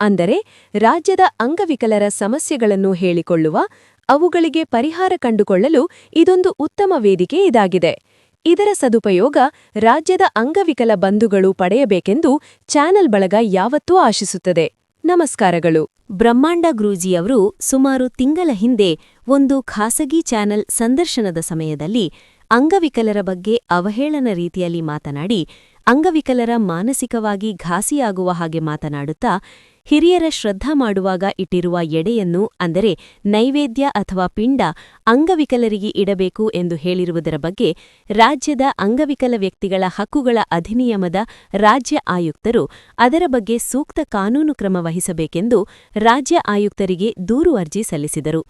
ಅಂದರೆ ರಾಜ್ಯದ ಅಂಗವಿಕಲರ ಸಮಸ್ಯೆಗಳನ್ನು ಹೇಳಿಕೊಳ್ಳುವ, ಅವುಗಳಿಗೆ ಪರಿಹಾರ ಕಂಡುಕೊಳ್ಳಲು ಇದೊಂದು ಉತ್ತಮ ವೇದಿಕೆ ಇದಾಗಿದೆ. ಇದರ ಸದುಪಯೋಗ ರಾಜ್ಯದ ಅಂಗವಿಕಲ ಬಂಧುಗಳು ಪಡೆಯಬೇಕೆಂದು ಚಾನೆಲ್ ಬಳಗ ಯಾವತ್ತೂ ಆಶಿಸುತ್ತದೆ. ನಮಸ್ಕಾರಗಳು. ಬ್ರಹ್ಮಾಂಡ ಗ್ರೂಜಿಯವರು ಸುಮಾರು ತಿಂಗಳ ಹಿಂದೆ ಒಂದು ಖಾಸಗಿ ಚಾನೆಲ್ ಸಂದರ್ಶನದ ಸಮಯದಲ್ಲಿ ಅಂಗವಿಕಲರ ಬಗ್ಗೆ ಅವಹೇಳನ ರೀತಿಯಲ್ಲಿ ಮಾತನಾಡಿ, ಅಂಗವಿಕಲರ ಮಾನಸಿಕವಾಗಿ ಘಾಸಿಯಾಗುವ ಹಾಗೆ ಮಾತನಾಡುತ್ತಾ ಹಿರಿಯರ ಶ್ರದ್ಧಾ ಮಾಡುವಾಗ ಇಟ್ಟಿರುವ ಎಡೆಯನ್ನು, ಅಂದರೆ ನೈವೇದ್ಯ ಅಥವಾ ಪಿಂಡ, ಅಂಗವಿಕಲರಿಗೆ ಇಡಬೇಕು ಎಂದು ಹೇಳಿರುವುದರ ಬಗ್ಗೆ ರಾಜ್ಯದ ಅಂಗವಿಕಲ ವ್ಯಕ್ತಿಗಳ ಹಕ್ಕುಗಳ ಅಧಿನಿಯಮದ ರಾಜ್ಯ ಆಯುಕ್ತರು ಅದರ ಬಗ್ಗೆ ಸೂಕ್ತ ಕಾನೂನು ಕ್ರಮ ವಹಿಸಬೇಕೆಂದು ರಾಜ್ಯ ಆಯುಕ್ತರಿಗೆ ದೂರು ಅರ್ಜಿ ಸಲ್ಲಿಸಿದರು.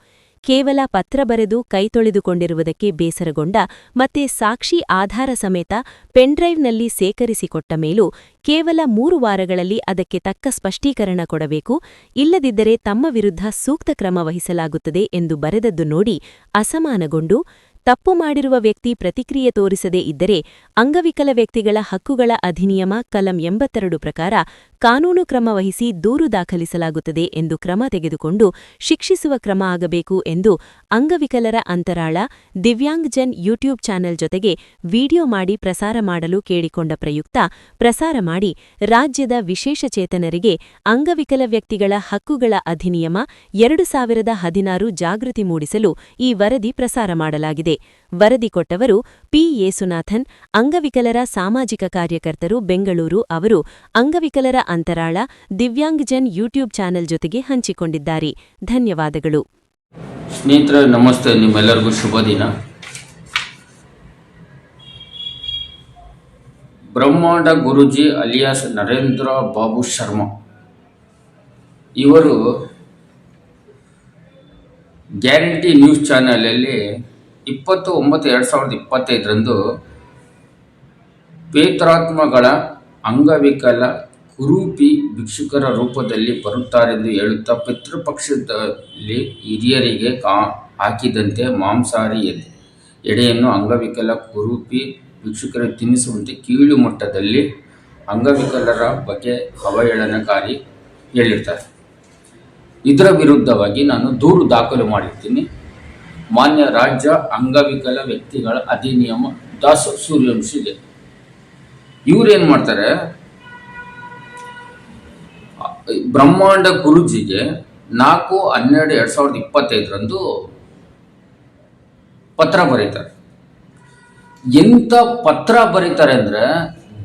ಕೇವಲ ಪತ್ರ ಬರೆದು ಕೈತೊಳೆದುಕೊಂಡಿರುವುದಕ್ಕೆ ಬೇಸರಗೊಂಡ ಮತ್ತೆ ಸಾಕ್ಷಿ ಆಧಾರ ಸಮೇತ ಪೆನ್ಡ್ರೈವ್ನಲ್ಲಿ ಸೇಕರಿಸಿಕೊಟ್ಟ ಮೇಲೂ ಕೇವಲ ಮೂರು ವಾರಗಳಲ್ಲಿ ಅದಕ್ಕೆ ತಕ್ಕ ಸ್ಪಷ್ಟೀಕರಣ ಕೊಡಬೇಕು, ಇಲ್ಲದಿದ್ದರೆ ತಮ್ಮ ವಿರುದ್ಧ ಸೂಕ್ತ ಕ್ರಮ ವಹಿಸಲಾಗುತ್ತದೆ ಎಂದು ಬರೆದದ್ದು ನೋಡಿ ಅಸಮಾನಗೊಂಡು ತಪ್ಪು ಮಾಡಿರುವ ವ್ಯಕ್ತಿ ಪ್ರತಿಕ್ರಿಯೆ ತೋರಿಸದೇ ಇದ್ದರೆ ಅಂಗವಿಕಲ ವ್ಯಕ್ತಿಗಳ ಹಕ್ಕುಗಳ ಅಧಿನಿಯಮ ಕಲಂ ಎಂಬತ್ತೆರಡು ಪ್ರಕಾರ ಕಾನೂನು ಕ್ರಮ ವಹಿಸಿ ದೂರು ದಾಖಲಿಸಲಾಗುತ್ತದೆ ಎಂದು ಕ್ರಮ ತೆಗೆದುಕೊಂಡು ಶಿಕ್ಷಿಸುವ ಕ್ರಮ ಆಗಬೇಕು ಎಂದು ಅಂಗವಿಕಲರ ಅಂತರಾಳ ದಿವ್ಯಾಂಗ್ಜನ್ ಯೂಟ್ಯೂಬ್ ಚಾನೆಲ್ ಜೊತೆಗೆ ವಿಡಿಯೋ ಮಾಡಿ ಪ್ರಸಾರ ಮಾಡಲು ಕೇಳಿಕೊಂಡ ಪ್ರಯುಕ್ತ ಪ್ರಸಾರ ಮಾಡಿ ರಾಜ್ಯದ ವಿಶೇಷ ಚೇತನರಿಗೆ ಅಂಗವಿಕಲ ವ್ಯಕ್ತಿಗಳ ಹಕ್ಕುಗಳ ಅಧಿನಿಯಮ ಎರಡು ಸಾವಿರದ ಹದಿನಾರು ಜಾಗೃತಿ ಮೂಡಿಸಲು ಈ ವರದಿ ಪ್ರಸಾರ ಮಾಡಲಾಗಿದೆ. ವರದಿ ಕೊಟ್ಟವರು ಪಿ. ಯೇಸುನಾಥನ್, ಅಂಗವಿಕಲರ ಸಾಮಾಜಿಕ ಕಾರ್ಯಕರ್ತರು ಬೆಂಗಳೂರು ಅವರು, ಅಂಗವಿಕಲರ ಅಂತರಾಳ ದಿವ್ಯಾಂಗಜನ್ ಯೂಟ್ಯೂಬ್ ಚಾನೆಲ್ ಜೊತೆಗೆ ಹಂಚಿಕೊಂಡಿದ್ದಾರೆ. ಧನ್ಯವಾದಗಳು. ಸ್ನೇಹಿತರೆ, ನಮಸ್ತೆ. ನಿಮ್ಮೆಲ್ಲರಿಗೂ ಶುಭ ದಿನ. ಬ್ರಹ್ಮಾಂಡ ಗುರುಜಿ ಅಲಿಯಾಸ್ ನರೇಂದ್ರ ಬಾಬು ಶರ್ಮಾ ಇವರು ಗ್ಯಾರಂಟಿ ನ್ಯೂಸ್ ಚಾನಲಲ್ಲಿ ಇಪ್ಪತ್ತು ಒಂಬತ್ತು ಎರಡು ಸಾವಿರದ ಇಪ್ಪತ್ತೈದರಂದು ಪೇತ್ರಾತ್ಮಗಳ ಅಂಗವಿಕಲ ಕುರೂಪಿ ಭಿಕ್ಷುಕರ ರೂಪದಲ್ಲಿ ಬರುತ್ತಾರೆಂದು ಹೇಳುತ್ತಾ ಪಿತೃಪಕ್ಷದಲ್ಲಿ ಹಿರಿಯರಿಗೆ ಕಾ ಹಾಕಿದಂತೆ ಮಾಂಸಾಹಾರಿ ಎದೆ, ಎಡೆಯನ್ನು ಅಂಗವಿಕಲ ಕುರೂಪಿ ಭಿಕ್ಷುಕರಿಗೆ ತಿನ್ನಿಸುವಂತೆ ಕೀಳು ಮಟ್ಟದಲ್ಲಿ ಅಂಗವಿಕಲರ ಬಗ್ಗೆ ಅವಹೇಳನಕಾರಿ ಹೇಳಿರ್ತಾರೆ. ಇದರ ವಿರುದ್ಧವಾಗಿ ನಾನು ದೂರು ದಾಖಲು ಮಾಡಿರ್ತೀನಿ. ಮಾನ್ಯ ರಾಜ್ಯ ಅಂಗವಿಕಲ ವ್ಯಕ್ತಿಗಳ ಅಧಿನಿಯಮ ದಾಸ ಸೂರ್ಯವಂಶಿಗೆ. ಇವ್ರೇನು ಮಾಡ್ತಾರೆ? ಬ್ರಹ್ಮಾಂಡ ಗುರುಜಿಗೆ ನಾಲ್ಕು, ಹನ್ನೆರಡು, ಎರಡು ಸಾವಿರದ ಇಪ್ಪತ್ತೈದರಂದು ಪತ್ರ ಬರೀತಾರೆ. ಎಂಥ ಪತ್ರ ಬರೀತಾರೆ ಅಂದರೆ,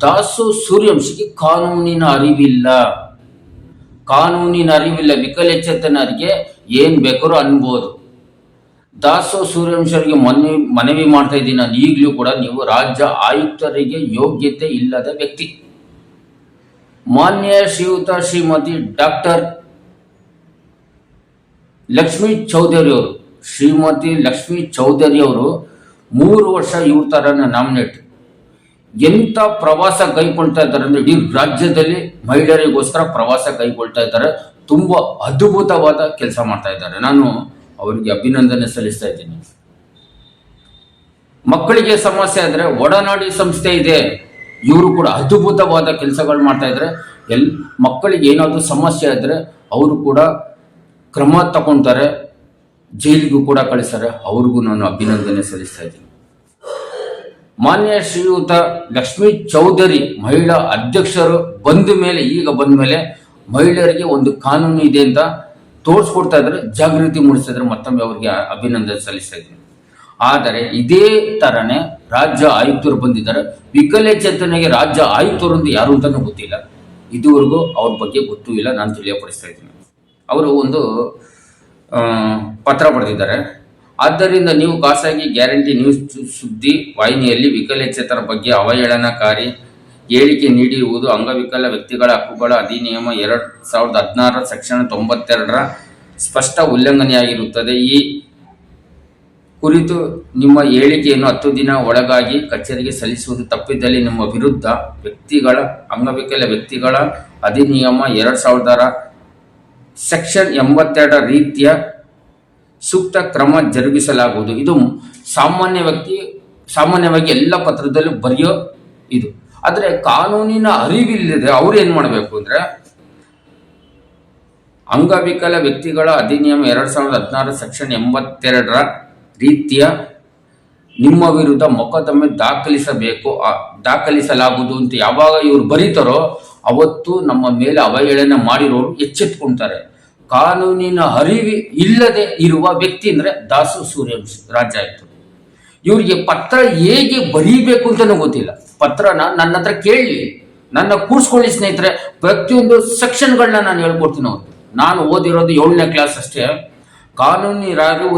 ದಾಸು ಸೂರ್ಯವಂಶಿಗೆ ಕಾನೂನಿನ ಅರಿವಿಲ್ಲ. ಕಾನೂನಿನ ಅರಿವಿಲ್ಲ, ವಿಕಲಚೇತನರಿಗೆ ಏನು ಬೇಕಾದ್ರೂ ಅನ್ಬೋದು. ದಾಸೋ ಸೂರ್ಯವಂಶರಿಗೆ ಮನವಿ ಮನವಿ ಮಾಡ್ತಾ ಇದ್ದೀನಿ. ನಾನು ಈಗಲೂ ಕೂಡ ನೀವು ರಾಜ್ಯ ಆಯುಕ್ತರಿಗೆ ಯೋಗ್ಯತೆ ಇಲ್ಲದ ವ್ಯಕ್ತಿ. ಮಾನ್ಯ ಶ್ರೀಯುತ ಶ್ರೀಮತಿ ಡಾಕ್ಟರ್ ಲಕ್ಷ್ಮೀ ಚೌಧರಿ ಅವರು, ಶ್ರೀಮತಿ ಲಕ್ಷ್ಮೀ ಚೌಧರಿ ಅವರು ಮೂರು ವರ್ಷ ಇವ್ರ ಥರನ ನಾಮಿನೇಟ್. ಎಂಥ ಪ್ರವಾಸ ಕೈಗೊಳ್ತಾ ಇದ್ದಾರೆ ಅಂದರೆ ಇಡೀ ರಾಜ್ಯದಲ್ಲಿ ಮಹಿಳೆಯರಿಗೋಸ್ಕರ ಪ್ರವಾಸ ಕೈಗೊಳ್ತಾ ಇದ್ದಾರೆ. ತುಂಬ ಅದ್ಭುತವಾದ ಕೆಲಸ ಮಾಡ್ತಾ ಇದ್ದಾರೆ. ನಾನು ಅವರಿಗೆ ಅಭಿನಂದನೆ ಸಲ್ಲಿಸ್ತಾ ಇದ್ದೀನಿ. ಮಕ್ಕಳಿಗೆ ಸಮಸ್ಯೆ ಆದರೆ ಒಡನಾಡಿ ಸಂಸ್ಥೆ ಇದೆ. ಇವರು ಕೂಡ ಅದ್ಭುತವಾದ ಕೆಲಸಗಳು ಮಾಡ್ತಾ ಇದ್ದಾರೆ ಎಲ್ ಮಕ್ಕಳಿಗೆ ಏನಾದರೂ ಸಮಸ್ಯೆ ಆದರೆ ಅವರು ಕೂಡ ಕ್ರಮ ತಗೊಳ್ತಾರೆ ಜೈಲಿಗೂ ಕೂಡ ಕಳಿಸ್ತಾರೆ. ಅವ್ರಿಗೂ ನಾನು ಅಭಿನಂದನೆ ಸಲ್ಲಿಸ್ತಾ ಇದ್ದೀನಿ. ಮಾನ್ಯ ಶ್ರೀಯುತ ಲಕ್ಷ್ಮೀ ಚೌಧರಿ ಮಹಿಳಾ ಅಧ್ಯಕ್ಷರು ಬಂದ ಮೇಲೆ, ಈಗ ಬಂದ ಮೇಲೆ ಮಹಿಳೆಯರಿಗೆ ಒಂದು ಕಾನೂನು ಇದೆ ಅಂತ ತೋರಿಸ್ಕೊಡ್ತಾ ಇದ್ರೆ ಜಾಗೃತಿ ಮೂಡಿಸಿದ್ರೆ ಮತ್ತೊಮ್ಮೆ ಅವರಿಗೆ ಅಭಿನಂದನೆ ಸಲ್ಲಿಸ್ತಾ ಆದರೆ ಇದೇ ತರನೇ ರಾಜ್ಯ ಆಯುಕ್ತರು ಬಂದಿದ್ದಾರೆ. ವಿಕಲಚೇತನಿಗೆ ರಾಜ್ಯ ಆಯುಕ್ತರು ಅಂತ ಯಾರು ಅಂತ ಗೊತ್ತಿಲ್ಲ. ಇದುವರೆಗೂ ಅವ್ರ ಬಗ್ಗೆ ಗೊತ್ತೂ ಇಲ್ಲ, ನಾನು ತಿಳಿಯಪಡಿಸ್ತಾ ಇದ್ದೀನಿ. ಅವರು ಒಂದು ಪತ್ರ ಬರೆದಿದ್ದಾರೆ. ಆದ್ದರಿಂದ ನೀವು ಖಾಸಗಿ ಗ್ಯಾರಂಟಿ ನ್ಯೂಸ್ ಸುದ್ದಿ ವಾಹಿನಿಯಲ್ಲಿ ವಿಕಲಚೇತರ ಬಗ್ಗೆ ಅವಹೇಳನಕಾರಿ ಹೇಳಿಕೆ ನೀಡಿರುವುದು ಅಂಗವಿಕಲ ವ್ಯಕ್ತಿಗಳ ಹಕ್ಕುಗಳ ಅಧಿನಿಯಮ ಎರಡ್ ಸಾವಿರದ ಹದಿನಾರರ ಸೆಕ್ಷನ್ ತೊಂಬತ್ತೆರಡರ ಸ್ಪಷ್ಟ ಉಲ್ಲಂಘನೆಯಾಗಿರುತ್ತದೆ. ಈ ಕುರಿತು ನಿಮ್ಮ ಹೇಳಿಕೆಯನ್ನು ಹತ್ತು ದಿನ ಒಳಗಾಗಿ ಕಚೇರಿಗೆ ಸಲ್ಲಿಸುವುದು ತಪ್ಪಿದ್ದಲ್ಲಿ ನಿಮ್ಮ ವಿರುದ್ಧ ವ್ಯಕ್ತಿಗಳ, ಅಂಗವಿಕಲ ವ್ಯಕ್ತಿಗಳ ಅಧಿನಿಯಮ ಎರಡ್ ಸಾವಿರದರ ಸೆಕ್ಷನ್ ಎಂಬತ್ತೆರಡರ ರೀತಿಯ ಸೂಕ್ತ ಕ್ರಮ ಜರುಗಿಸಲಾಗುವುದು. ಇದು ಸಾಮಾನ್ಯ ವ್ಯಕ್ತಿ, ಸಾಮಾನ್ಯವಾಗಿ ಎಲ್ಲ ಪತ್ರದಲ್ಲೂ ಬರೆಯೋ ಇದು. ಆದರೆ ಕಾನೂನಿನ ಅರಿವಿಲ್ಲದೆ ಅವ್ರು ಏನು ಮಾಡಬೇಕು ಅಂದರೆ ಅಂಗವಿಕಲ ವ್ಯಕ್ತಿಗಳ ಅಧಿನಿಯಮ ಎರಡು ಸಾವಿರದ ಹದಿನಾರು ಸೆಕ್ಷನ್ ಎಂಬತ್ತೆರಡರ ರೀತಿಯ ನಿಮ್ಮ ವಿರುದ್ಧ ಮೊಕದ್ದಮೆ ದಾಖಲಿಸಬೇಕು ದಾಖಲಿಸಲಾಗುವುದು ಅಂತ ಯಾವಾಗ ಇವ್ರು ಬರೀತಾರೋ ಅವತ್ತು ನಮ್ಮ ಮೇಲೆ ಅವಹೇಳನ ಮಾಡಿರೋರು ಎಚ್ಚೆತ್ಕೊಳ್ತಾರೆ ಕಾನೂನಿನ ಅರಿವಿ ಇಲ್ಲದೆ ಇರುವ ವ್ಯಕ್ತಿ ಅಂದ್ರೆ ದಾಸು ಸೂರ್ಯವಂಶಿ ರಾಜ ಆಯ್ತು. ಇವ್ರಿಗೆ ಪತ್ರ ಹೇಗೆ ಬರೀಬೇಕು ಅಂತಲೂ ಗೊತ್ತಿಲ್ಲ. ಪತ್ರನ ನನ್ನ ಹತ್ರ ಕೇಳಿ, ನನ್ನ ಕೂರಿಸ್ಕೊಳ್ಳಿ ಸ್ನೇಹಿತರೆ, ಪ್ರತಿಯೊಂದು ಸೆಕ್ಷನ್ಗಳನ್ನ ನಾನು ಹೇಳ್ಕೊಡ್ತೀನಿ ಅವ್ರು ನಾನು ಓದಿರೋದು ಏಳನೇ ಕ್ಲಾಸ್ ಅಷ್ಟೇ. ಕಾನೂನಿ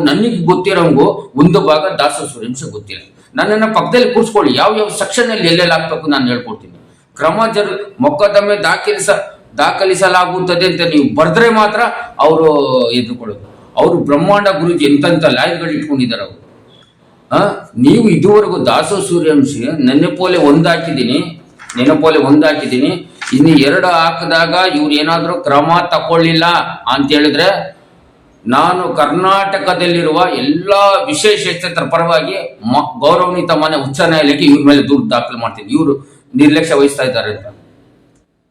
ನನಗೆ ಗೊತ್ತಿರೋಂಗು ಒಂದು ಭಾಗ ದಾಸ ಸುರೇಂಶ ಗೊತ್ತಿಲ್ಲ. ನನ್ನನ್ನು ಪಕ್ಕದಲ್ಲಿ ಕೂರಿಸ್ಕೊಳ್ಳಿ, ಯಾವ ಯಾವ ಸೆಕ್ಷನ್ ಅಲ್ಲಿ ಎಲ್ಲೆಲ್ಲಿ ಹಾಕ್ಬೇಕು ನಾನು ಹೇಳ್ಕೊಡ್ತೀನಿ. ಕ್ರಮ ಜರು ಮೊಕದ್ದಮೆ ದಾಖಲಿಸ, ದಾಖಲಿಸಲಾಗುತ್ತದೆ ಅಂತ ನೀವು ಬರೆದ್ರೆ ಮಾತ್ರ ಅವರು ಎದುರ್ಕೊಳ್ಳೋದು ಅವರು ಬ್ರಹ್ಮಾಂಡ ಗುರುಜಿ ಎಂತೆಂಥ ಲಾಯರ್ಗಳು ಇಟ್ಕೊಂಡಿದ್ದಾರೆ ಅವರು. ನೀವು ಇದುವರೆಗೂ ದಾಸೋ ಸೂರ್ಯವಂಶಿ ನೆನಪೋಲೆ ಒಂದಾಕಿದ್ದೀನಿ ನೆನಪೋಲೆ ಒಂದಾಕಿದ್ದೀನಿ ಇನ್ನು ಎರಡು ಹಾಕಿದಾಗ ಇವ್ರು ಏನಾದರೂ ಕ್ರಮ ತಗೊಳ್ಳಿಲ್ಲ ಅಂತ ಹೇಳಿದ್ರೆ ನಾನು ಕರ್ನಾಟಕದಲ್ಲಿರುವ ಎಲ್ಲ ವಿಶೇಷೇತರ ಪರವಾಗಿ ಮ- ಗೌರವಾನ್ವಿತ ಮನೆ ಉಚ್ಚ ನ್ಯಾಯಾಲಯಕ್ಕೆ ಇವ್ರ ಮೇಲೆ ದೂರು ದಾಖಲು ಮಾಡ್ತೀನಿ. ಇವರು ನಿರ್ಲಕ್ಷ್ಯ ವಹಿಸ್ತಾ ಇದ್ದಾರೆ ಅಂತ.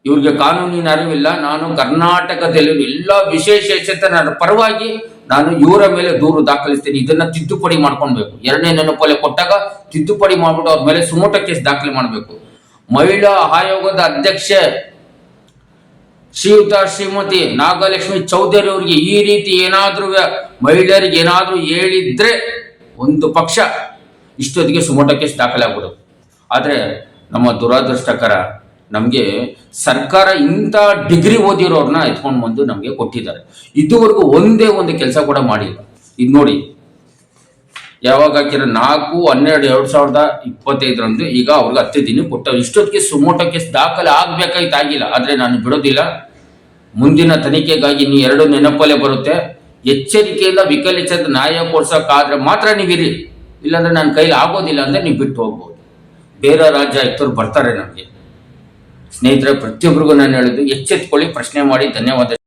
ಇವ್ರಿಗೆ ಕಾನೂನಿನ ಅರಿವಿಲ್ಲ. ನಾನು ಕರ್ನಾಟಕದಲ್ಲಿರುವ ಎಲ್ಲ ವಿಶೇಷಚೇತನರ ಪರವಾಗಿ ನಾನು ಇವರ ಮೇಲೆ ದೂರು ದಾಖಲಿಸ್ತೇನೆ. ಇದನ್ನ ತಿದ್ದುಪಡಿ ಮಾಡ್ಕೊಳ್ಬೇಕು. ಎರಡನೇ ನೆನಪೊಲೆ ಕೊಟ್ಟಾಗ ತಿದ್ದುಪಡಿ ಮಾಡ್ಬಿಟ್ಟು ಅವ್ರ ಮೇಲೆ ಸುಮೋಟ ಕೇಸ್ ದಾಖಲೆ ಮಾಡಬೇಕು. ಮಹಿಳಾ ಆಯೋಗದ ಅಧ್ಯಕ್ಷೆ ಶ್ರೀಯುತ ಶ್ರೀಮತಿ ನಾಗಲಕ್ಷ್ಮಿ ಚೌಧರಿ ಅವರಿಗೆ ಈ ರೀತಿ ಏನಾದ್ರೂ ಮಹಿಳೆಯರಿಗೆ ಏನಾದ್ರೂ ಹೇಳಿದ್ರೆ ಒಂದು ಪಕ್ಷ ಇಷ್ಟೊತ್ತಿಗೆ ಸುಮೋಟ ಕೇಸ್ ದಾಖಲೆ ಆಗ್ಬಿಡೋದು ಆದರೆ ನಮ್ಮ ದುರಾದೃಷ್ಟಕರ ನಮಗೆ ಸರ್ಕಾರ ಇಂಥ ಡಿಗ್ರಿ ಓದಿರೋರನ್ನ ಎತ್ಕೊಂಡು ಬಂದು ನಮಗೆ ಕೊಟ್ಟಿದ್ದಾರೆ. ಇದುವರೆಗೂ ಒಂದೇ ಒಂದು ಕೆಲಸ ಕೂಡ ಮಾಡಿಲ್ಲ. ಇದು ನೋಡಿ. ಯಾವಾಗ ಹಾಕಿರೋ ನಾಲ್ಕು, ಹನ್ನೆರಡು, ಎರಡು ಸಾವಿರದ ಇಪ್ಪತ್ತೈದರಂದು ಈಗ ಅವ್ರಿಗೆ ಹತ್ತು ದಿನ ಕೊಟ್ಟವ್ರು. ಇಷ್ಟೊತ್ತಿಗೆ ಸುಮೋಟೋ ಕೇಸ್ ದಾಖಲೆ ಆಗಬೇಕಾಯ್ತು, ಆಗಿಲ್ಲ. ಆದರೆ ನಾನು ಬಿಡೋದಿಲ್ಲ. ಮುಂದಿನ ತನಿಖೆಗಾಗಿ ನೀವು ಎರಡು ನೆನಪಲ್ಲೇ ಬರುತ್ತೆ. ಎಚ್ಚರಿಕೆಯಿಂದ ವಿಕಲಿಸದ ನ್ಯಾಯ ಕೊಡ್ಸೋಕ್ಕಾದ್ರೆ ಮಾತ್ರ ನೀವಿರಿ. ಇಲ್ಲಾಂದ್ರೆ ನನ್ನ ಕೈಲಿ ಆಗೋದಿಲ್ಲ ಅಂದರೆ ನೀವು ಬಿಟ್ಟು ಹೋಗ್ಬೋದು. ಬೇರೆ ರಾಜ್ಯ ಇತ್ತವ್ರು ಬರ್ತಾರೆ ನಮಗೆ. ಸ್ನೇಹಿತರೆ ಪ್ರತಿಯೊಬ್ಬರಿಗೂ ನಾನು ಹೇಳೋದು ಎಚ್ಚೆತ್ಕೊಳ್ಳಿ ಪ್ರಶ್ನೆ ಮಾಡಿ ಧನ್ಯವಾದ